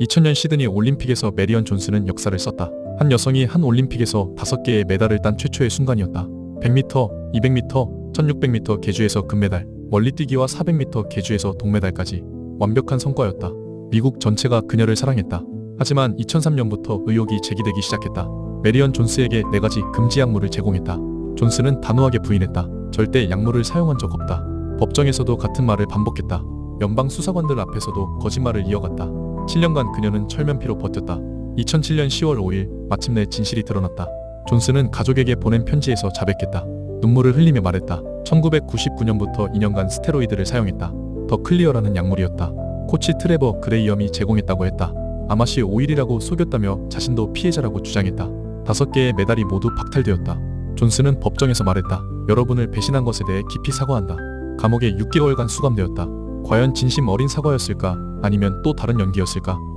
2000년 시드니 올림픽에서 메리언 존스는 역사를 썼다. 한 여성이 한 올림픽에서 5개의 메달을 딴 최초의 순간이었다. 100m, 200m, 1600m 계주에서 금메달, 멀리뛰기와 400m 계주에서 동메달까지 완벽한 성과였다. 미국 전체가 그녀를 사랑했다. 하지만 2003년부터 의혹이 제기되기 시작했다. 메리언 존스에게 네 가지 금지 약물을 제공했다. 존스는 단호하게 부인했다. 절대 약물을 사용한 적 없다. 법정에서도 같은 말을 반복했다. 연방 수사관들 앞에서도 거짓말을 이어갔다. 7년간 그녀는 철면피로 버텼다. 2007년 10월 5일 마침내 진실이 드러났다. 존스는 가족에게 보낸 편지에서 자백했다. 눈물을 흘리며 말했다. 1999년부터 2년간 스테로이드를 사용했다. 더 클리어라는 약물이었다. 코치 트레버 그레이엄이 제공했다고 했다. 아마시 오일이라고 속였다며 자신도 피해자라고 주장했다. 다섯 개의 메달이 모두 박탈되었다. 존스는 법정에서 말했다. 여러분을 배신한 것에 대해 깊이 사과한다. 감옥에 6개월간 수감되었다. 과연 진심 어린 사과였을까? 아니면 또 다른 연기였을까?